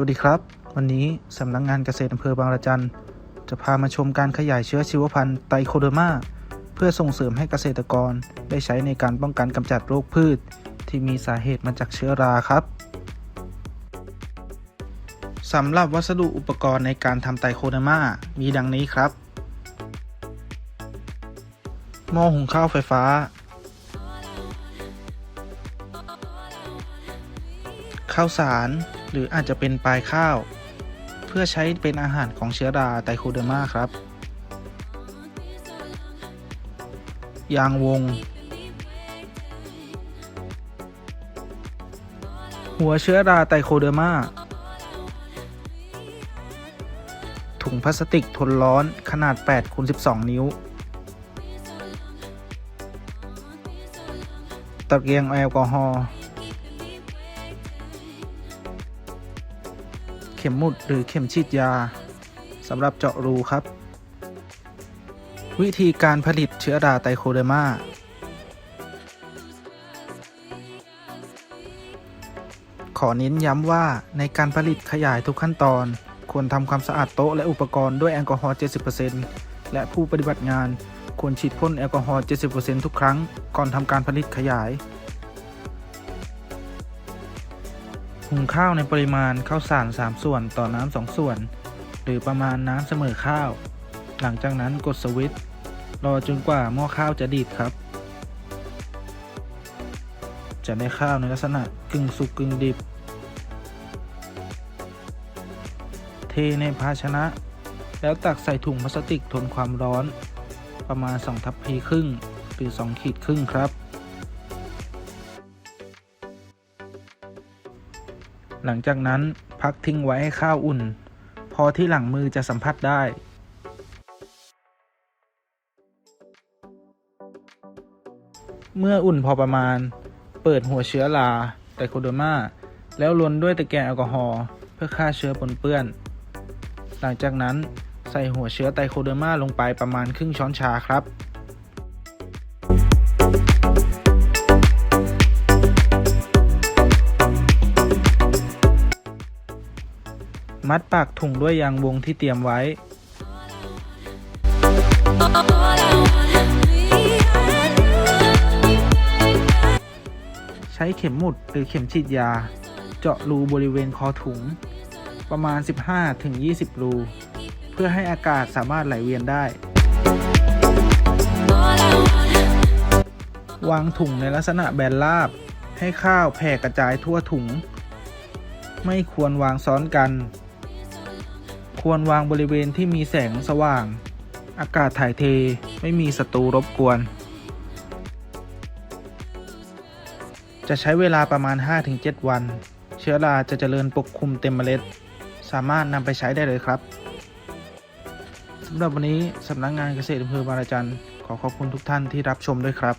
วัสดีครับ วันนี้สำนักงงานเกษตรอำเภอบางระจันจะพามาชมการขยายเชื้อชีวพันธุ์ไตโคเดอร์มาเพื่อส่งเสริมให้เกษตรกรได้ใช้ในการป้องกันกำจัดโรคพืช ที่มีสาเหตุมาจากเชื้อราครับสำหรับวัสดุอุปกรณ์ในการทำไตโคเดอร์มามีดังนี้ครับหม้อหุงข้าวไฟฟ้า ข้าวสาร หรืออาจจะเป็นปลายข้าว เพื่อใช้เป็นอาหารของเชื้อราไตโคเดอร์มาครับ ยางวง หัวเชื้อราไตโคเดอร์มาถุงพลาสติกทนร้อนขนาด8คูณ12 นิ้ว ตะเกียงแอลกอฮอล์ เข็มหมุดหรือเข็มฉีดยาสำหรับเจาะรูครับ วิธีการผลิตเชื้อราไตโคเดอร์มาขอเน้นย้ำว่าในการผลิตขยายทุกขั้นตอน ควรทำความสะอาดโต๊ะและอุปกรณ์ด้วยแอลกอฮอล์ 70%และผู้ปฏิบัติงานควรฉีดพ่นแอลกอฮอล์ 70%ทุกครั้ง ก่อนทำการผลิตขยาย หุงข้าวในปริมาณข้าวสาร 3 ส่วนต่อน้ำ2ส่วน หรือประมาณน้ำเสมอข้าว หลังจากนั้นกดสวิตช์รอจนกว่าหม้อข้าวจะดีดครับ จะได้ข้าวในลักษณะกึ่งสุกกึ่งดิบ เทในภาชนะ แล้วตักใส่ถุงพลาสติกทนความร้อน ประมาณ2ทัพพีครึ่งหรือ 2 ขีดครึ่งครับ หลังจากนั้นพักทิ้งไว้ให้ข้าวอุ่น พอที่หลังมือจะสัมผัสได้ เมื่ออุ่นพอประมาณ เปิดหัวเชื้อราไตโคเดอร์มาแล้วลวนด้วยตะแกรงแอลกอฮอล์เพื่อฆ่าเชื้อปนเปื้อน หลังจากนั้นใส่หัวเชื้อไตโคเดอร์มาลงไปประมาณครึ่งช้อนชาครับ มัดปากถุงด้วยยางวงที่เตรียมไว้ ใช้เข็มหมุดหรือเข็มฉีดยา เจาะรูบริเวณคอถุง ประมาณ 15-20 รู เพื่อให้อากาศสามารถไหลเวียนได้วางถุงในลักษณะแบนราบ ให้ข้าวแผ่กระจายทั่วถุง ไม่ควรวางซ้อนกัน ควรวางบริเวณที่มีแสงสว่าง อากาศถ่ายเทไม่มีศัตรูรบกวน จะใช้เวลาประมาณ 5-7 วัน เชื้อราจะเจริญปกคลุมเต็มเมล็ด สามารถนำไปใช้ได้เลยครับสำหรับวันนี้สำนักงงานเกษตรอำเภอบางระจันขอขอบคุณทุกท่านที่รับชมด้วยครับ